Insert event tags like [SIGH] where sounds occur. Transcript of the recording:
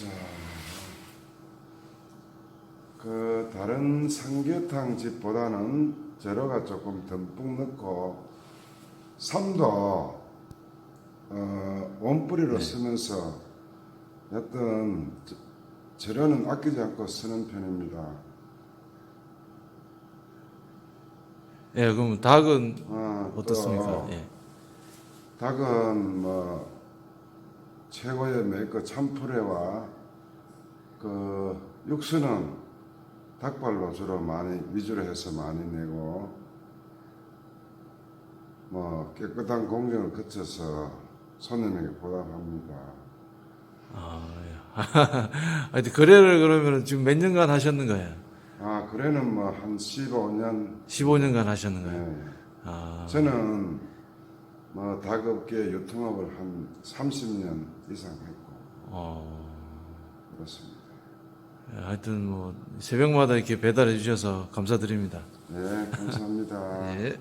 보자. 그 다른 삼계탕 집보다는 재료가 조금 듬뿍 넣고 삶도 어, 원뿌리로 쓰면서 어떤 저- 재료는 아끼지 않고 쓰는 편입니다. 예, 그럼 닭은 어, 어떻습니까? 또 예. 닭은 뭐 최고의 메이커 참프레와 그 육수는 닭발로 주로 많이 위주로 해서 많이 내고 뭐 깨끗한 공정을 거쳐서 손님에게 보답합니다. 아, 예. [LAUGHS] 거래를 그러면 지금 몇 년간 하셨는 거예요? 아 그래는 뭐 한 15년 15년간 하셨는 거예요? 네. 아, 저는 뭐 닭업계 유통업을 한 30년 이상 했고 어, 그렇습니다. 예, 하여튼 뭐 새벽마다 이렇게 배달해 주셔서 감사드립니다. 네 감사합니다. [LAUGHS] 예.